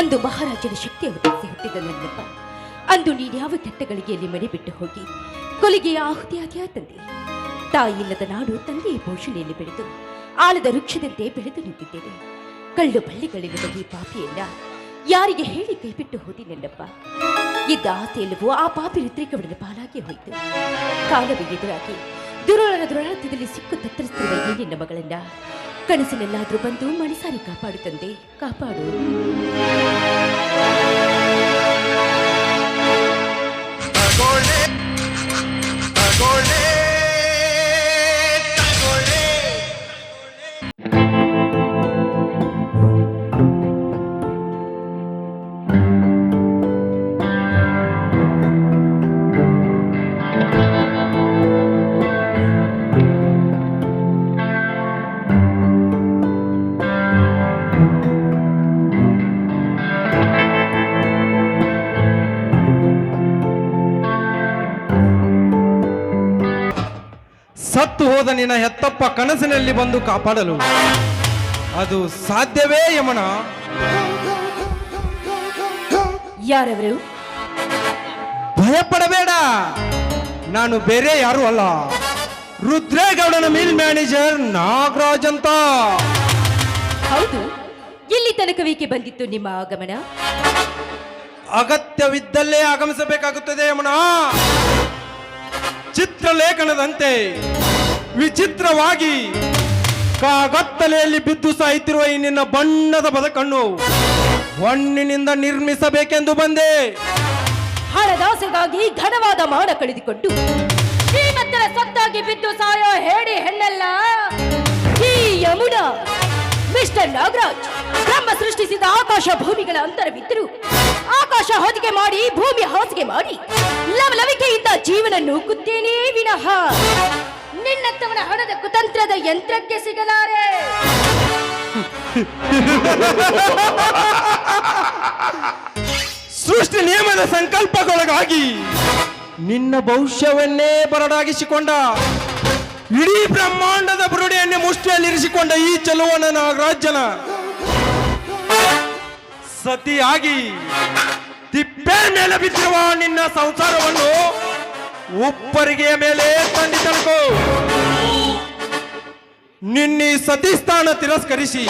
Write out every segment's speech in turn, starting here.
ಅಂದು ಮಹಾರಾಜನ ಶಕ್ತಿ ಅವತರಿಸಿ ಹುಟ್ಟಿದ ನನ್ನಪ್ಪ ಅಂದು ನೀನ್ಯಾವ ಕೆಟ್ಟಗಳಿಗೆಯಲ್ಲಿ ಮನೆ ಬಿಟ್ಟು ಹೋಗಿ? ಕೊಲೆಗೆ ಆಹುತಿಯಾಗಿಯಾ ತಂದೆ? ತಾಯಿಲ್ಲದ ನಾಡು ತಂದೆಯ ಪೋಷಣೆಯಲ್ಲಿ ಬೆಳೆದು ಆಲದ ವೃಕ್ಷದಂತೆ ಬೆಳೆದು ನಿಂತಿದ್ದೇನೆ. ಕಳ್ಳು ಬಳ್ಳಿಗಳಿಲ್ಲದ ಈ ಪಾಪಿಯನ್ನ ಯಾರಿಗೆ ಹೇಳಿ ಕೈಬಿಟ್ಟು ಹೋದಿ ನನ್ನಪ್ಪ ಇದ್ದ ಆಸೆಯಲ್ಲವೂ ಆ ಪಾಪಿ ಋತ್ರಿಕವಡನ ಪಾಲಾಗಿ ಹೋಯಿತು. ಕಾಲವೇ ಎದುರಾಗಿ ದುರುಳನ ದುರಾಳತ್ವದಲ್ಲಿ ಸಿಕ್ಕು ತತ್ತರಿಸುತ್ತಿರುವ ಈ ಮಗಳನ್ನ ಕನಸಿನಲ್ಲಾದ್ರೂ ಬಂದು ಮಣಿಸಾರಿ ಕಾಪಾಡು. ತಂದೆ ಹೋದ ನಿನ್ನ ಹೆತ್ತಪ್ಪ ಕನಸಿನಲ್ಲಿ ಬಂದು ಕಾಪಾಡಲು. ಅದು ಸಾಧ್ಯವೇ ಯಮನ? ಯಾರವರು? ಭಯಪಡಬೇಡ. ನಾನು ಬೇರೆ ಯಾರು ಅಲ್ಲ. ರುದ್ರೇಗೌಡನ ಮಿಲ್ ಮ್ಯಾನೇಜರ್ ನಾಗರಾಜ್ ಅಂತ. ಹೌದು. ಇಲ್ಲಿ ತನಕವೇಕೆ ಬಂದಿತ್ತು ನಿಮ್ಮ ಆಗಮನ? ಅಗತ್ಯವಿದ್ದಲ್ಲೇ ಆಗಮಿಸಬೇಕಾಗುತ್ತದೆ ಯಮನ. ಚಿತ್ರಲೇಖನದಂತೆ. ವಿಚಿತ್ರವಾಗಿ ಕಾಗತ್ತಲೆಯಲ್ಲಿ ಬಿದ್ದು ಸಾಯುತ್ತಿರುವ ಈ ನಿನ್ನ ಬಣ್ಣದ ಬದಕಣ್ಣು ಹೊಣ್ಣಿನಿಂದ ನಿರ್ಮಿಸಬೇಕೆಂದು ಬಂದೆ. ಹಣದಾಸೆಗಾಗಿ ಘನವಾದ ಮಾನ ಕಳೆದುಕೊಂಡು ಶ್ರೀಮಂತರ ಸತ್ತಾಗಿ ಬಿದ್ದು ಸಾಯೋ ಹೇಳಿ ಹೆಣ್ಣೆಲ್ಲ, ಈ ಯಮುನಾ ಮಿಸ್ಟರ್ ನಾಗರಾಜ್ ಬ್ರಹ್ಮ ಸೃಷ್ಟಿಸಿದ ಆಕಾಶ ಭೂಮಿಗಳ ಅಂತರವಿದ್ದರು ಆಕಾಶ ಹೊದಿಕೆ ಮಾಡಿ ಭೂಮಿ ಹಾಸಿಗೆ ಮಾಡಿ ಲವಲವಿಕೆಯಿಂದ ಜೀವನ ನೂಕುತ್ತೇನೆ ವಿನಃ. ನಿನ್ನಂತವನ ಹಣದ ಕುತಂತ್ರದ ಯಂತ್ರಕ್ಕೆ ಸಿಗಲಾರೆ. ಸೃಷ್ಟಿ ನಿಯಮದ ಸಂಕಲ್ಪಗೊಳಗಾಗಿ ನಿನ್ನ ಭವಿಷ್ಯವನ್ನೇ ಬರಡಾಗಿಸಿಕೊಂಡ ಇಡೀ ಬ್ರಹ್ಮಾಂಡದ ಬುರುಡೆಯನ್ನೇ ಮುಷ್ಟಿಯಲ್ಲಿರಿಸಿಕೊಂಡ ಈ ಚಲುವನ ನಾಗರಾಜನ ಸತಿಯಾಗಿ ತಿಪ್ಪೆ ಮೇಲೆ ಬಿದ್ದಿರುವ ನಿನ್ನ ಸಂಸಾರವನ್ನು ಉಪ್ಪರಿಗೆಯ ಮೇಲೆ ತಂದಿತನಕೋ ನಿನ್ನ ಸತಿಸ್ಥಾನ ಸತಿ ಸ್ಥಾನ ತಿರಸ್ಕರಿಸಿ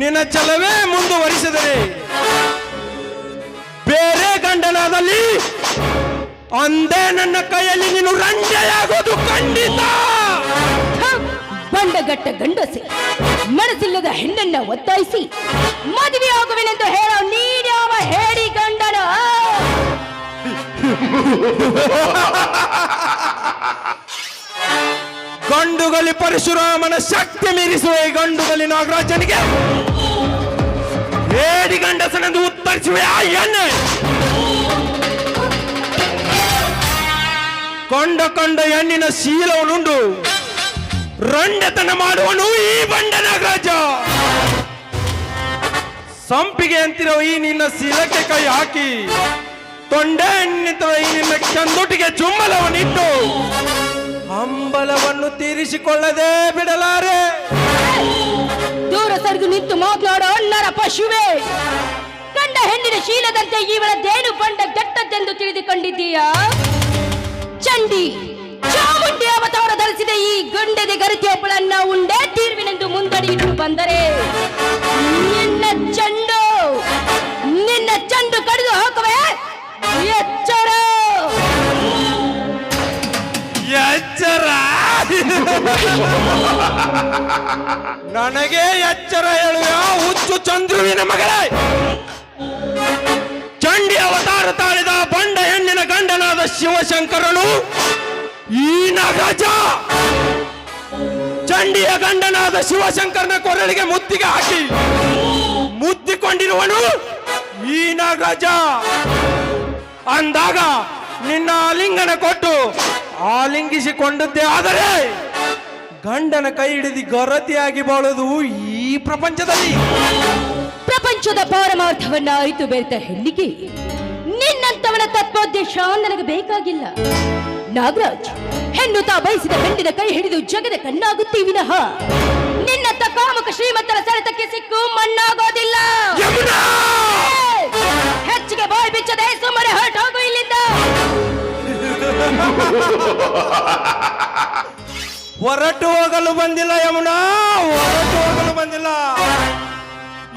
ನಿನ್ನ ಚಲವೇ ಮುಂದುವರಿಸಿದರೆ. ಬೇರೆ ಗಂಡನಾದಲ್ಲಿ ಅಂದೇ ನನ್ನ ಕೈಯಲ್ಲಿ ನೀನು ರಂಜೆಯಾಗೋದು ಖಂಡಿತ. ಬಂಡಗಟ್ಟ ಗಂಡಸೆ, ಮನಸ್ಸಿಲ್ಲದ ಹೆಣ್ಣನ್ನ ಒತ್ತಾಯಿಸಿ ಮದುವೆ ಆಗುವೆನೆಂದು ಹೇಳೋ ನೀಡ್ಯಾವ ಹೇಳಿ ಗಂಡನ? ಗಂಡುಗಲಿ ಪರಶುರಾಮನ ಶಕ್ತಿ ಮೀರಿಸುವ ಈ ಗಂಡುಗಲಿ ನಾಗರಾಜನಿಗೆ ಏಡಿ ಗಂಡಸನೆಂದು ಉತ್ತರಿಸುವೆ ಆ ಕೊಂಡ ಕೊಂಡ ಹೆಣ್ಣಿನ ಶೀಲವನುಂಡು ರಂಡತನ ಮಾಡುವನು ಈ ಬಂಡ ನಾಗರಾಜ. ಸಂಪಿಗೆ ಅಂತಿರೋ ಈ ನಿನ್ನ ಶೀಲಕ್ಕೆ ಕೈ ಹಾಕಿ ತೊಂಡೆ ಎನ್ನಿತ ಈ ನಿನ್ನ ಚಂದುಟಿಗೆ ಚುಮ್ಮಲವನ್ನಿಟ್ಟು ಹಂಬಲವನ್ನು ತೀರಿಸಿಕೊಳ್ಳದೆ ಬಿಡಲಾರೆ. ದೂರ ಸರಿದು ನಿಂತು ಮಾತನಾಡೋ ಅಣ್ಣರ ಪಶುವೆ. ಕಂಡ ಹೆಣ್ಣಿನ ಶೀಲದಂತೆ ಇವಳ ದೇನು ಬಂಡ ಗಟ್ಟದ್ದೆಂದು ತಿಳಿದುಕೊಂಡಿದ್ದೀಯಾ? ಚಂಡಿ, ಚಾಮುಂಡಿ ಅವತಾರ ಧರಿಸಿದ ಈ ಗಂಡದೆ ಗರಿತಿಯೊಬ್ಬಳನ್ನ ಉಂಡೆ ತೀರ್ವಿನೆಂದು ಮುಂದಡಿಯಿಟ್ಟು ಬಂದರೆ ನಿನ್ನ ಚಂಡು ನನಗೆ ಎಚ್ಚರ ಹೇಳುವ, ಹುಚ್ಚು ಚಂದ್ರುವಿನ ಮಗಳೇ. ಚಂಡಿ ಅವತಾರ ತಾಳಿದ ಬಂಡ ಹೆಣ್ಣಿನ ಗಂಡನಾದ ಶಿವಶಂಕರನು ಈ ನಗಜ ಚಂಡಿಯ ಗಂಡನಾದ ಶಿವಶಂಕರನ ಕೊರಳಿಗೆ ಮುತ್ತಿಗೆ ಹಾಕಿ ಮುತ್ತಿಕೊಂಡಿರುವನು ಈ ನಗಜ ಅಂದಾಗ ನಿನ್ನ ಆಲಿಂಗನ ಕೊಟ್ಟು ಆಲಿಂಗಿಸಿಕೊಂಡದ್ದೇ ಆದರೆ ಗಂಡನ ಕೈ ಹಿಡಿದು ಗರತಿಯಾಗಿ ಬಾಳೋದು ಈ ಪ್ರಪಂಚದಲ್ಲಿ. ಪ್ರಪಂಚದ ಪಾರಮಾರ್ಥವನ್ನ ಅರಿತು ಬೆರೆತ ಹೆಣ್ಣಿಗೆ ನಿನ್ನಂತವನ ತತ್ವೋದ್ದೇಶ ನನಗೆ ಬೇಕಾಗಿಲ್ಲ. ನಾಗರಾಜ್ ಹೆಣ್ಣು ತಾ ಬಯಸಿದ ಹೆಣ್ಣಿನ ಕೈ ಹಿಡಿದು ಜಗದ ಕಣ್ಣಾಗುತ್ತೀ ವಿನಃ ನಿನ್ನಂತ ಕಾಮಕ ಶ್ರೀಮಂತರ ಸರತಕ್ಕೆ ಸಿಕ್ಕು ಮಣ್ಣಾಗೋದಿಲ್ಲ. ಹೆಚ್ಚಿಗೆ ಬಾಯ್ ಬಿಚ್ಚದೆ ಸುಮ್ಮನೆ ಹೊರಟೋಗು ಇಲ್ಲಿಂದ. ಹೊರಟು ಹೋಗಲು ಬಂದಿಲ್ಲ ಯಮುನಾ, ಹೊರಟು ಹೋಗಲು ಬಂದಿಲ್ಲ.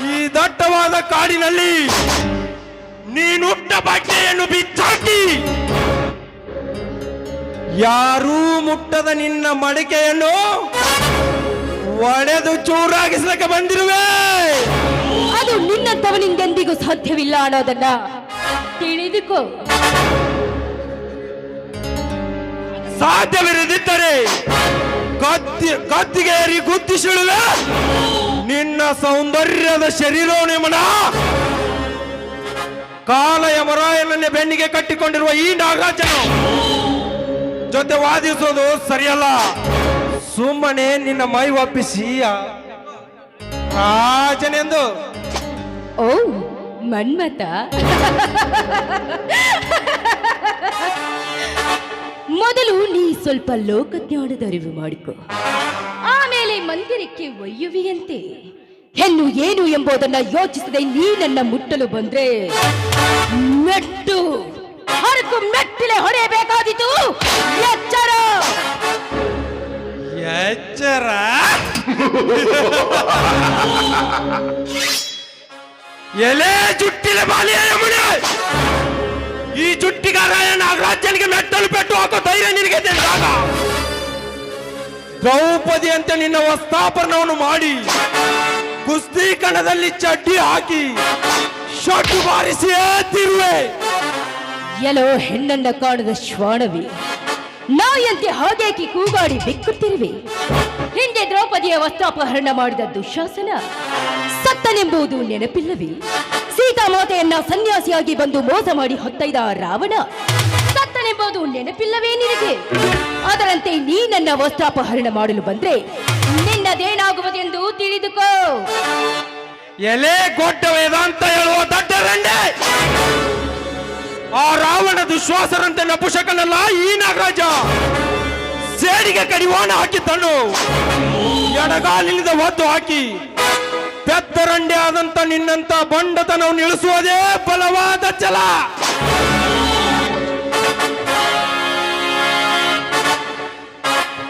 ಈ ದಟ್ಟವಾದ ಕಾಡಿನಲ್ಲಿ ನೀನುಟ್ಟ ಬಟ್ಟೆಯನ್ನು ಬಿಚ್ಚಾಕಿ, ಯಾರೂ ಮುಟ್ಟದ ನಿನ್ನ ಮಡಿಕೆಯನ್ನು ಒಡೆದು ಚೂರಾಗಿಸಲಿಕ್ಕೆ ಬಂದಿರುವೆ. ಅದು ನಿನ್ನಂತವನಿಂದೆಂದಿಗೂ ಸಾಧ್ಯವಿಲ್ಲ ಅನ್ನೋದನ್ನ ತಿಳಿದುಕೋ. ಸಾಧ್ಯವಿರದಿದ್ದರೆ ಕತ್ತಿಗೇರಿ ಗುದ್ದಿಸಿಳುವೆ ನಿನ್ನ ಸೌಂದರ್ಯದ ಶರೀರವನೇ ಮನ ಕಾಲ ಯಮರಾಯನನ್ನೇ ಬೆನ್ನಿಗೆ ಕಟ್ಟಿಕೊಂಡಿರುವ ಈ ನಾಗರಾಜನು ಜೊತೆ ವಾದಿಸೋದು ಸರಿಯಲ್ಲ. ಸುಮ್ಮನೆ ನಿನ್ನ ಮೈ ಒಪ್ಪಿಸಿ. ಆಚನೆಂದು ಓ ಮನ್ಮತ ಮೊದಲು ನೀ ಸ್ವಲ್ಪ ಲೋಕಜ್ಞಾನದ ಅರಿವು ಮಾಡಿಕೊ. ಆಮೇಲೆ ಮಂದಿರಕ್ಕೆ ಒಯ್ಯುವಿಯಂತೆ. ಹೆಣ್ಣು ಏನು ಎಂಬುದನ್ನ ಯೋಚಿಸದೆ ನೀ ನನ್ನ ಮುಟ್ಟಲು ಬಂದ್ರೆ. ಮೆಟ್ಟು. ಹರಕು ಮೆಟ್ಟಿಲೆ ಹೊಡೆಯಬೇಕಾದೀತು. ಎಚ್ಚರ. ಎಚ್ಚರ? ಎಲೆ ಜುಟ್ಟಿಲೆ ಬಾಲಿಯ ಈ ಜುಟ್ಟಿಗಾರಾಯ ನಾಗರಾಜನಿಗೆ ಮೆಟ್ಟಲು ಪೆಟ್ಟು ಹಾಕೋ ಧೈರ್ಯ ನಿನಗೆ ದ್ರೌಪದಿ ಅಂತ ನಿನ್ನ ವಸ್ತಾಪರಣವನ್ನು ಮಾಡಿ, ಕುಸ್ತಿ ಕಣದಲ್ಲಿ ಚಡ್ಡಿ ಹಾಕಿ ಶೊಟ್ಟು ಬಾರಿಸಿ ತಿರುವೆ ಎಲ್ಲೋ ಹೆಣ್ಣನ್ನ ಕಾಣದ ಶ್ವಾನವಿ ನಾಯಂತೆ ಹಾಗೇಕಿ ಕೂಗಾಡಿ ಬಿಕ್ಕುತ್ತಿರುವೆ. ಹಿಂದೆ ದ್ರೌಪದಿಯ ವಸ್ತ್ರಾಪಹರಣ ಮಾಡಿದ ದುಶಾಸನ ಸತ್ತನೆಂಬುದು ನೆನಪಿಲ್ಲವೇ? ಸೀತಾಮಾತೆಯನ್ನ ಸನ್ಯಾಸಿಯಾಗಿ ಬಂದು ಮೋಸ ಮಾಡಿ ಹೊತ್ತೈದ ರಾವಣ. ಸತ್ತನೆಂಬುದು ನೆನಪಿಲ್ಲವೇ ನಿನಗೆ? ಅದರಂತೆ ನೀ ನನ್ನ ವಸ್ತ್ರಾಪಹರಣ ಮಾಡಲು ಬಂದ್ರೆ ನಿನ್ನದೇನಾಗುವುದೆಂದು ತಿಳಿದುಕೋ. ಎಲೆ ಕೊಟ್ಟ ವೇದಾಂತ ಹೇಳುವ ದಡ್ಡರಂಡೆ ಆ ರಾವಣ ದುಶ್ವಾಸರಂತೆ ನಪುಷಕನಲ್ಲ ಈ ನಾಗರಾಜ! ಸೇಡಿಗೆ ಕಡಿವಾಣ ಹಾಕಿ ತಳ್ಳು ಎಡಗಾಲಿನಿಂದ ಒದ್ದು ಹಾಕಿ. ಪೆತ್ತರಂಡೆ ಆದಂತ ನಿನ್ನಂತ ಬಂಡತನವನ್ನು ಇಳಿಸುವುದೇ ಬಲವಾದ ಛಲ.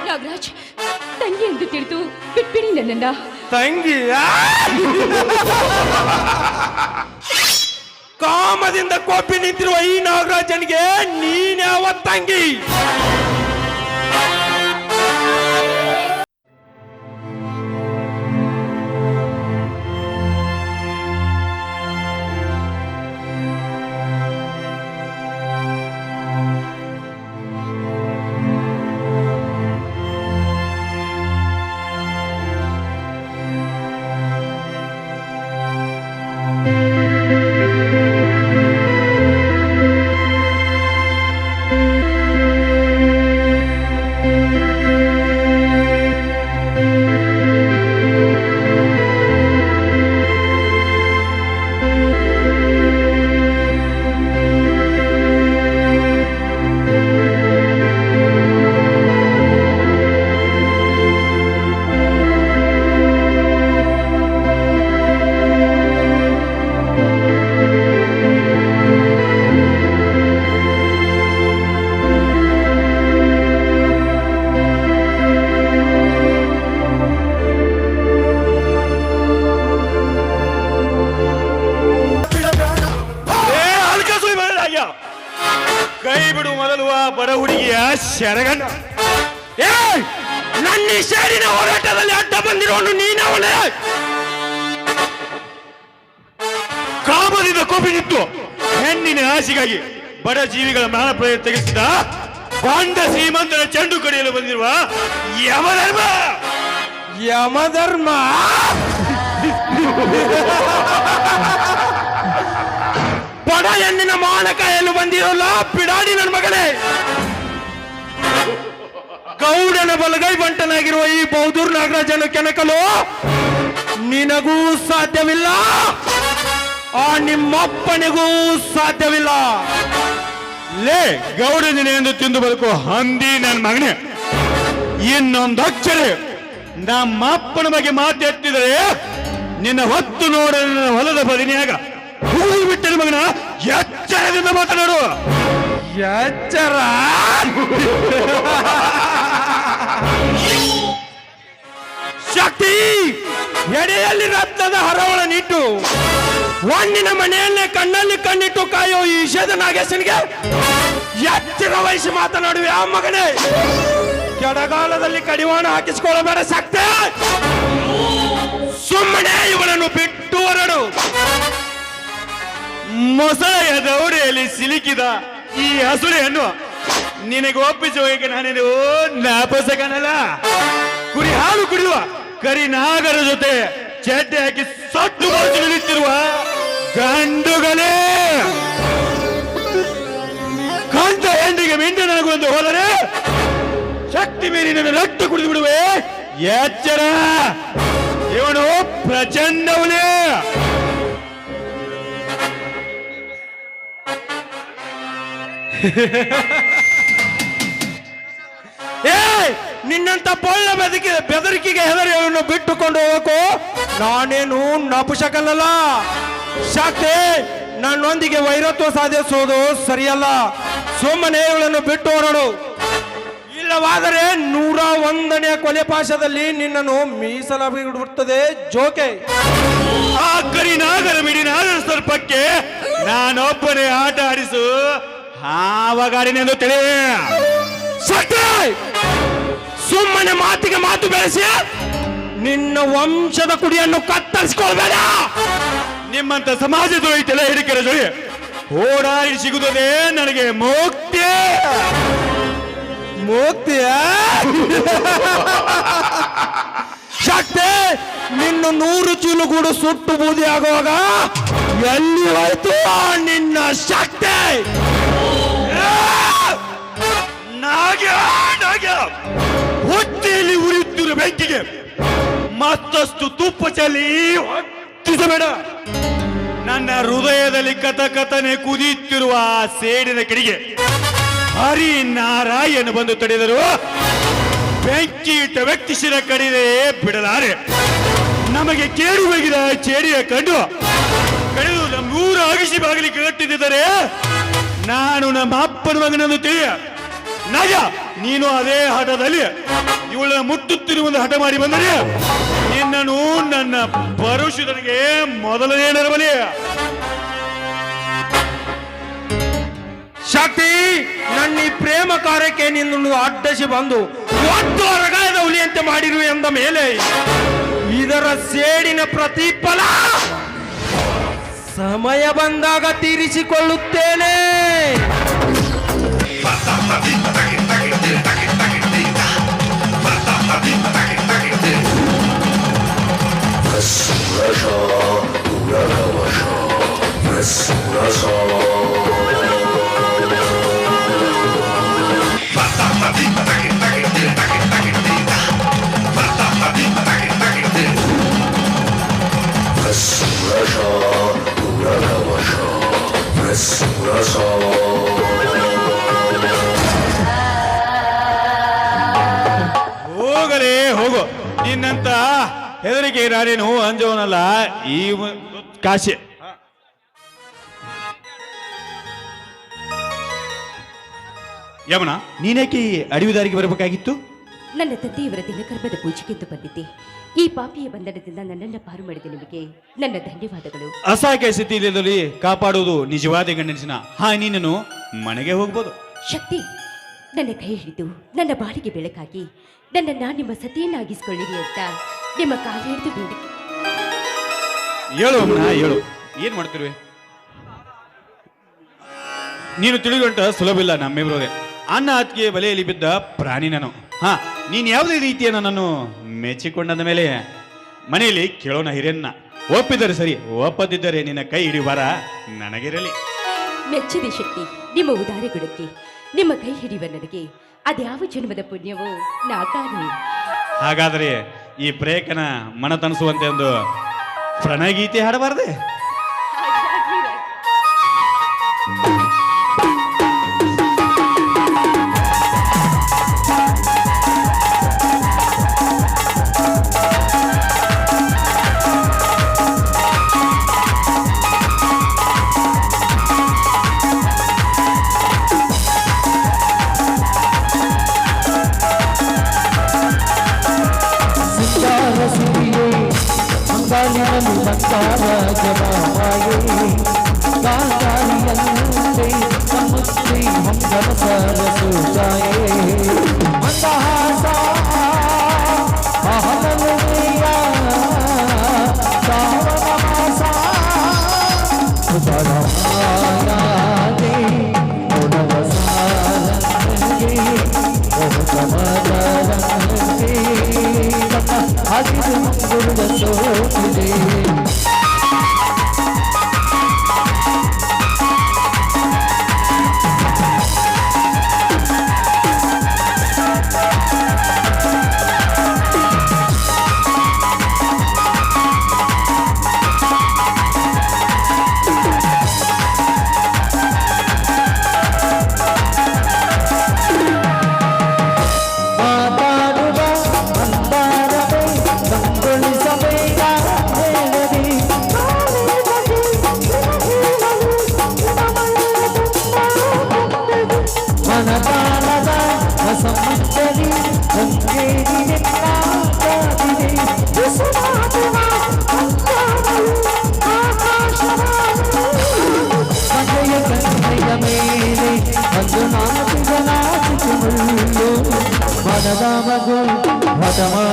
ನಾಗರಾಜ್ ತಂಗಿ ಎಂದು ತಿಳಿದು ಬಿಟ್ಬಿಡಿ ನನ್ನನ್ನ. ತಂಗಿ ಕಾಮದಿಂದ ಕೋಪಿ ನಿಂತಿರುವ ಈ ನಾಗರಾಜನಿಗೆ ನೀನ್ಯಾವ ತಂಗಿ? ಶರಗಣ್ಣ. ಏ ನನ್ನ ಶೇರಿನ ಹೋರಾಟದಲ್ಲಿ ಅಡ್ಡ ಬಂದಿರೋನು ನೀನವನೇ! ಕಾಮದಿಂದ ಕೋಪಿನಿತ್ತು ನಿಂತು ಹೆಣ್ಣಿನ ಆಸೆಗಾಗಿ ಬಡ ಜೀವಿಗಳ ಮಾನ ಪ್ರಯೋಗ ತೆಗೆಸಿದ ಬಂಡ ಶ್ರೀಮಂತರ ಚೆಂಡು ಕಡಿಯಲು ಬಂದಿರುವ ಯಮಧರ್ಮ! ಯಮಧರ್ಮ! ಬಡ ಹೆಣ್ಣಿನ ಮಾನ ಕಾಯಲು ಬಂದಿರೋಲ್ಲ ಪಿಡಾಡಿ ನನ್ನ ಮಗಳೇ! ಗೌಡನ ಬಲಗೈ ಬಂಟನಾಗಿರುವ ಈ ಬೌದೂರ್ ನಾಗರಾಜನ ಕೆಣಕಲು ನಿನಗೂ ಸಾಧ್ಯವಿಲ್ಲ. ಆ ನಿಮ್ಮಪ್ಪನಿಗೂ ಸಾಧ್ಯವಿಲ್ಲ. ಲೇ, ಗೌಡ ಎಂದು ತಿಂದು ಬದುಕು ಹಂದಿ ನನ್ನ ಮಗನೇ. ಇನ್ನೊಂದು ಅಕ್ಷರ, ನಮ್ಮಪ್ಪನ ಬಗ್ಗೆ ಮಾತೆತ್ತಿದರೆ ನಿನ್ನ ಹೊತ್ತು ನೋಡ ನನ್ನ ಹೊಲದ ಬದಿನಿಯಾಗ ಬಿಟ್ಟನ ಮಗನ, ಎಚ್ಚರದಿಂದ ಮಾತನಾಡು ಎಚ್ಚರ? ಶಕ್ತಿ ಎಡೆಯಲ್ಲಿ ರತ್ನದ ಹರವಳ ನಿಟ್ಟು ಒಣ್ಣಿನ ಮನೆಯಲ್ಲೇ ಕಣ್ಣಲ್ಲಿ ಕಣ್ಣಿಟ್ಟು ಕಾಯೋ ಈ ವಿಷಯದ ನಾಗೇಶನಿಗೆ ಎಚ್ಚರ ವಹಿಸಿ ಮಾತನಾಡುವೆ ಆ ಮಗನೇ. ಕೆಡಗಾಲದಲ್ಲಿ ಕಡಿವಾಣ ಹಾಕಿಸಿಕೊಳ್ಳಬೇಡ ಶಕ್ತಿ. ಸುಮ್ಮನೆ ಇವಳನ್ನು ಬಿಟ್ಟು ಹೊರಡು. ಮೊಸಳೆಯ ದೌಡೆಯಲ್ಲಿ ಸಿಲುಕಿದ ಈ ಹಸುಳೆಯನ್ನು ನಿನಗೆ ಒಪ್ಪಿಸುವ ನಾನೇನು ನಾಪಸಗನಲ್ಲ? ಕುರಿ ಹಾಲು ಕುಡಿಯುವ. ಕರಿ ನಾಗರ ಜೊತೆ ಚಡ್ಡೆ ಹಾಕಿ ಸೊಟ್ಟು ನಿಲ್ಲುತ್ತಿರುವ ಗಂಡುಗಳೇ! ಕಂದ ಹೆಂಡಿಗೆ ನನಗೊಂದು ಹೋದರೆ ಶಕ್ತಿ ಮೀರಿ ನನ್ನ ರಕ್ತ ಕುಡಿದು ಬಿಡುವೆ. ಎಚ್ಚರ! ಇವನು ಪ್ರಚಂಡವನೇ! ಏ ನಿನ್ನಂತ ಪೊಳ್ಳ ಬೆದಕಿ ಬೆದರಿಕೆಗೆ ಹೆದರಿ ಅವನು ಬಿಟ್ಟುಕೊಂಡು ಹೋಗಕು ನಾನೇನು ನಪುಶಕಲ್ಲ ಶಾಕ್ತಿ, ನನ್ನೊಂದಿಗೆ ವೈರತ್ವ ಸಾಧಿಸುವುದು ಸರಿಯಲ್ಲ. ಸುಮ್ಮನೆ ಇವಳನ್ನು ಬಿಟ್ಟು ಹೊರಡು ಇಲ್ಲವಾದರೆ ನೂರ ಒಂದನೇ ಕೊಲೆ ಪಾಶದಲ್ಲಿ ನಿನ್ನನ್ನು ಮೀಸಲಾಗಿಬಿಡುತ್ತದೆ ಜೋಕೆ. ಆ ಕರಿನಾಗರ ಸ್ವಲ್ಪಕ್ಕೆ ಸರ್ಪಕ್ಕೆ ನಾನೊಬ್ಬನೇ ಆಟ ಆಡಿಸು ಹಾವಗಾಡಿನೆಂದು ತಿಳಿ ಮಾತಿಗೆ ಮಾತು ಬೆಳೆಸಿ ನಿನ್ನ ವಂಶದ ಕುಡಿಯನ್ನು ಕತ್ತರಿಸಿಕೊಳ್ಬೇಡ. ನಿಮ್ಮಂತ ಸಮಾಜ ತಲೆ ಹಿಡಿಕರ ಜೊತೆ ಓಡಾಡಿ ಸಿಗುತ್ತದೆ ನನಗೆ ಮುಕ್ತಿ. ಮುಕ್ತಿಯ ಶಕ್ತಿ, ನಿನ್ನ ನೂರು ಚೀಲುಗೂಡು ಸುಟ್ಟು ಬೂದಿ ಆಗುವಾಗ ಎಲ್ಲಿ ಹೋಯ್ತು ನಿನ್ನ ಶಕ್ತಿ? ನಾಗ್ಯ ಹೊಟ್ಟೆಯಲ್ಲಿ ಉರಿಯುತ್ತಿರುವ ಬೆಂಕಿಗೆ ಮತ್ತಷ್ಟು ತುಪ್ಪ ಚೆಲ್ಲಿ ಹೊತ್ತಿಸಬೇಡ ನನ್ನ ಹೃದಯದಲ್ಲಿ ಕಥ ಕಥನೆ ಕುದಿಯುತ್ತಿರುವ ಆ ಸೇಡಿನ ಕಿಡಿಗೆ ಹರಿ ನಾರಾಯಣ ಬಂದು ತಡೆದರು. ಬೆಂಕಿ ಇಟ್ಟ ವ್ಯಕ್ತಿ ಶಿರ ಕಡಿದೆ ಬಿಡಲಾರೆ. ನಮಗೆ ಕೇಡು ಹೋಗಿದ ಚೇಡಿಯ ಕಂಡು ಕಳೆದು ನಮ್ಮೂರ ಅಗಿಸಿ ಬಾಗಿಲಿಗೆ ಕಟ್ಟಿದ್ದರೆ ನಾನು ನಮ್ಮ ಅಪ್ಪನ ಮಗನನ್ನು ತಿಳಿಯ. ನಗ ನೀನು ಅದೇ ಹಠದಲ್ಲಿ ಇವಳ ಮುಟ್ಟುತ್ತಿರುವ ಹಠ ಮಾಡಿ ಬಂದರೆ ನಿನ್ನನು ನನ್ನ ಪರುಷುದನಿಗೆ ಮೊದಲನೇ ನರಬಲಿ ಶಕ್ತಿ, ನನ್ನ ಈ ಪ್ರೇಮ ಕಾರ್ಯಕ್ಕೆ ನಿನ್ನನ್ನು ಅಡ್ಡಸಿ ಬಂದು ಒಟ್ಟು ಅರಗಾಯದ ಹುಲಿಯಂತೆ ಮಾಡಿರುವೆ ಎಂದ ಮೇಲೆ ಇದರ ಸೇಡಿನ ಪ್ರತಿಫಲ ಸಮಯ ಬಂದಾಗ ತೀರಿಸಿಕೊಳ್ಳುತ್ತೇನೆ. Mesura só, pura relaxão Mesura só ಹೆದರಿಕೆ ನೋವು ಅಂಜವನಲ್ಲ ಈ ಕಾಶಿ. ಯಮನ ನೀನೇಕೆ ಈ ಅಡಿವುದಾರಿಗೆ ಬರಬೇಕಾಗಿತ್ತು? ನನ್ನ ತಂದೆಯವರ ದಿನಕರ್ಮದ ಪೂಜೆಗೆಂದು ಬಂದಿದ್ದೆ. ಈ ಪಾಪಿಯ ಬಂಧನದಿಂದ ನನ್ನನ್ನು ಪಾರು ಮಾಡಿದ ನಿಮಗೆ ನನ್ನ ಧನ್ಯವಾದಗಳು. ಅಸಹಾಯಕ ಸ್ಥಿತಿಯಲ್ಲಿ ಕಾಪಾಡುವುದು ನಿಜವಾದ ಗಂಡನಿಸಿನ ಹಾ ನೀನು ಮನೆಗೆ ಹೋಗ್ಬೋದು. ಶಕ್ತಿ ನನ್ನ ಕೈ ಹಿಡಿದು ನನ್ನ ಬಾಳಿಗೆ ಬೆಳಕಾಗಿ ನನ್ನನ್ನ ನಿಮ್ಮ ಸತಿಯನ್ನಾಗಿಸಿಕೊಳ್ಳಿರಿ ಅಂತ ನಿಮ್ಮ ಕಾಲ ಹಿಡಿದು ಬೇಡಿಕೆ ಹೇಳು ಅಮ್ಮನ ಹೇಳು. ಏನ್ ಮಾಡ್ತಿರುವೆ? ನೀನು ತಿಳಿದಂಟ ಸುಲಭ ಇಲ್ಲ ನಮ್ಮಿಬ್ರೋದೆ ಅನ್ನ ಹತ್ತಿಗೆ ಬಲೆಯಲ್ಲಿ ಬಿದ್ದ ಪ್ರಾಣಿ ನಾನು. ಹಾ ನೀನ್ ಯಾವುದೇ ರೀತಿಯ ನನ್ನನ್ನು ಮೆಚ್ಚಿಕೊಂಡಂದ ಮೇಲೆ ಮನೆಯಲ್ಲಿ ಕೇಳೋಣ ಹಿರಿಯನ್ನ ಒಪ್ಪಿದರೆ ಸರಿ ಒಪ್ಪದಿದ್ದರೆ ನಿನ್ನ ಕೈ ಹಿಡಿ ಹಿಡಿಯುವಾರ ನನಗಿರಲಿ. ಮೆಚ್ಚಿದೆ ಶಕ್ತಿ ನಿಮ್ಮ ಉದಾರ ಗುಣಕ್ಕೆ ನಿಮ್ಮ ಕೈ ಹಿಡಿಯುವ ನನಗೆ. ಅದ್ಯಾವ ಜನ್ಮದ ಪುಣ್ಯವೋ ನಾ ಕಾಣೆ ಹಾಗಾದರೆ ಈ ಪ್ರೇಕನ ಮನ ತನಿಸುವಂತೆ ಒಂದು ಪ್ರಣಯಗೀತೆ ಹಾಡಬಾರ್ದೆ? ಸಂಸಾರ ಸುಖಾಯೇ ಮಂದಹಾಸ ಮಹಲೀಯ ಸಾವನ ಮಾಸ ಪರಮಾರಾಧಿ ಗುಣವಸಾರಂಗಿ ಬಹುಕಮದರಂಗಿ ಹಸಿರು ಗುರುದ ಸೋತಿದೆ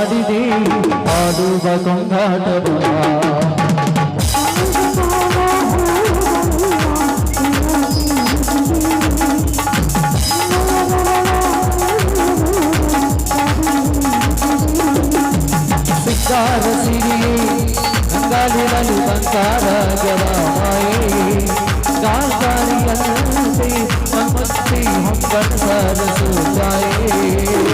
ಹಠ ಮಾಡಿದೆ ಆಡುವ ಕೊಂಗಾಟವ ಸಿಕ್ಕಾರ ಸಿರಿಯೇ ಗಂಗಾಲಿರಲು ಬಂಗಾರ ಜವಾಮಾಯೇ ಗಾಂಧಾರಿಯಂತೆ ನಮಸ್ತೆ ಹೊಂಗಣ ಸರಸು ಜಾಯೇ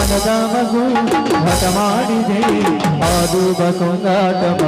ಮನದ ಮಗು ಹಠ ಮಾಡಿದೆ ಆಡುವ ಕೊಂಗಾಟವ